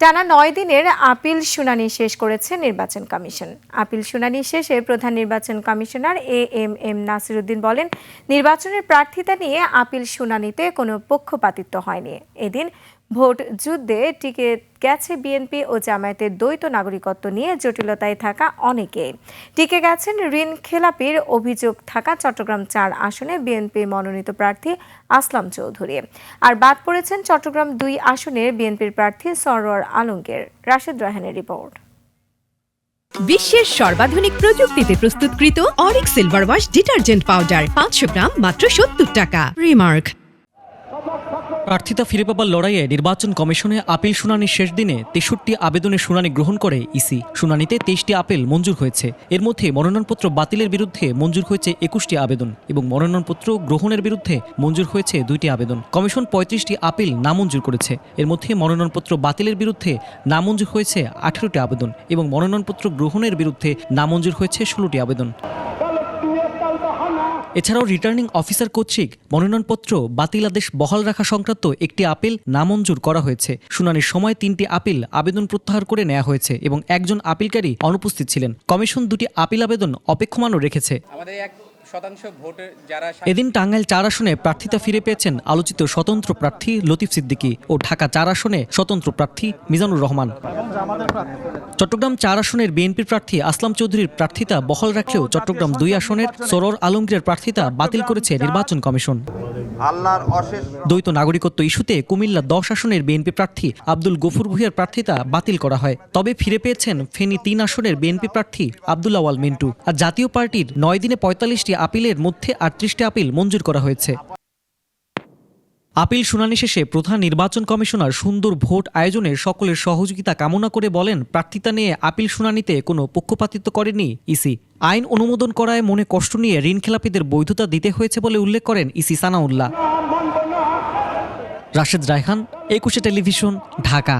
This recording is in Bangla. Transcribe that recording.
টানা নয় দিনের আপিল শুনানি শেষ করেছে নির্বাচন কমিশন। আপিল শুনানি শেষে প্রধান নির্বাচন commissioner A M M Nasiruddin বলেন, নির্বাচনের প্রার্থিতা নিয়ে আপিল শুনানিতে কোনো পক্ষপাতিত্ব হয়নি। এদিন ভোট যুদ্ধে টিকে গেছে বিএনপি ও জামায়াতের দ্বৈত নাগরিকত্ব নিয়ে জটিলতায় থাকা অনেকে। টিকে গেছেন ঋণ খেলাপির অভিযোগ থাকা চট্টগ্রাম চার আসনে বিএনপি মনোনীত প্রার্থী আসলাম চৌধুরী। আর বাদ পড়েছেন চট্টগ্রাম দুই আসনের বিএনপির প্রার্থী সরোয়ার আলমগীর। রাশেদ রাহানের রিপোর্ট। বিশ্বের সর্বাধুনিক প্রযুক্তিতে প্রস্তুতকৃত Arik silver wash detergent powder পাঁচশো গ্রাম মাত্র সত্তর টাকা। রিমার্ক। প্রার্থিতা ফিরে পাবার লড়াইয়ে নির্বাচন কমিশনে আপিল শুনানির শেষ দিনে তেষট্টি আবেদনের শুনানি গ্রহণ করে ইসি। শুনানিতে তেইশটি আপিল মঞ্জুর হয়েছে। এর মধ্যে মনোনয়নপত্র বাতিলের বিরুদ্ধে মঞ্জুর হয়েছে একুশটি আবেদন এবং মনোনয়নপত্র গ্রহণের বিরুদ্ধে মঞ্জুর হয়েছে দুইটি আবেদন। কমিশন পঁয়ত্রিশটি আপিল নামঞ্জুর করেছে। এর মধ্যে মনোনয়নপত্র বাতিলের বিরুদ্ধে নামঞ্জুর হয়েছে আঠেরোটি আবেদন এবং মনোনয়নপত্র গ্রহণের বিরুদ্ধে নামঞ্জুর হয়েছে ষোলোটি আবেদন। এছাড়াও রিটার্নিং অফিসার কর্তৃক মনোনয়নপত্র বাতিল আদেশ বহাল রাখা সংক্রান্ত একটি আপিল নামঞ্জুর করা হয়েছে। শুনানির সময় তিনটি আপিল আবেদন প্রত্যাহার করে নেওয়া হয়েছে এবং একজন আপিলকারী অনুপস্থিত ছিলেন। কমিশন দুটি আপিল আবেদন অপেক্ষমানও রেখেছে। আমাদের শতাংশ ভোটে যারা এদিন টাঙ্গাইল চার আসনে প্রার্থিতা ফিরে পেয়েছেন আলোচিত স্বতন্ত্র প্রার্থী লতিফ সিদ্দিকী ও ঢাকা চার আসনে স্বতন্ত্র প্রার্থী মিজানুর রহমান। চট্টগ্রাম চার আসনের বিএনপির প্রার্থী আসলাম চৌধুরীর প্রার্থিতা বহাল রাখলেও চট্টগ্রাম দুই আসনের সরর আলমগীরের প্রার্থিতা বাতিল করেছে নির্বাচন কমিশন। দ্বৈত নাগরিকত্ব ইস্যুতে কুমিল্লা দশ আসনের বিএনপি প্রার্থী আব্দুল গফুর ভুইয়ার প্রার্থিতা বাতিল করা হয়। তবে ফিরে পেয়েছেন ফেনী তিন আসনের বিএনপি প্রার্থী আবদুল্লাহ ওয়াল মিন্টু। আর জাতীয় পার্টির নয় দিনে পঁয়তাল্লিশটি আপিলের মধ্যে আটত্রিশটি আপিল মঞ্জুর করা হয়েছে। আপিল শুনানি শেষে প্রধান নির্বাচন কমিশনার সুন্দর ভোট আয়োজনের সকলের সহযোগিতা কামনা করে বলেন, প্রার্থিতা নিয়ে আপিল শুনানিতে কোনো পক্ষপাতিত্ব করেনি ইসি। আইন অনুমোদন করায় মনে কষ্ট নিয়ে ঋণখেলাপিদের বৈধতা দিতে হয়েছে বলে উল্লেখ করেন ইসি সানাউল্লাহ। রাশেদ রায়হান, একুশে টেলিভিশন, ঢাকা।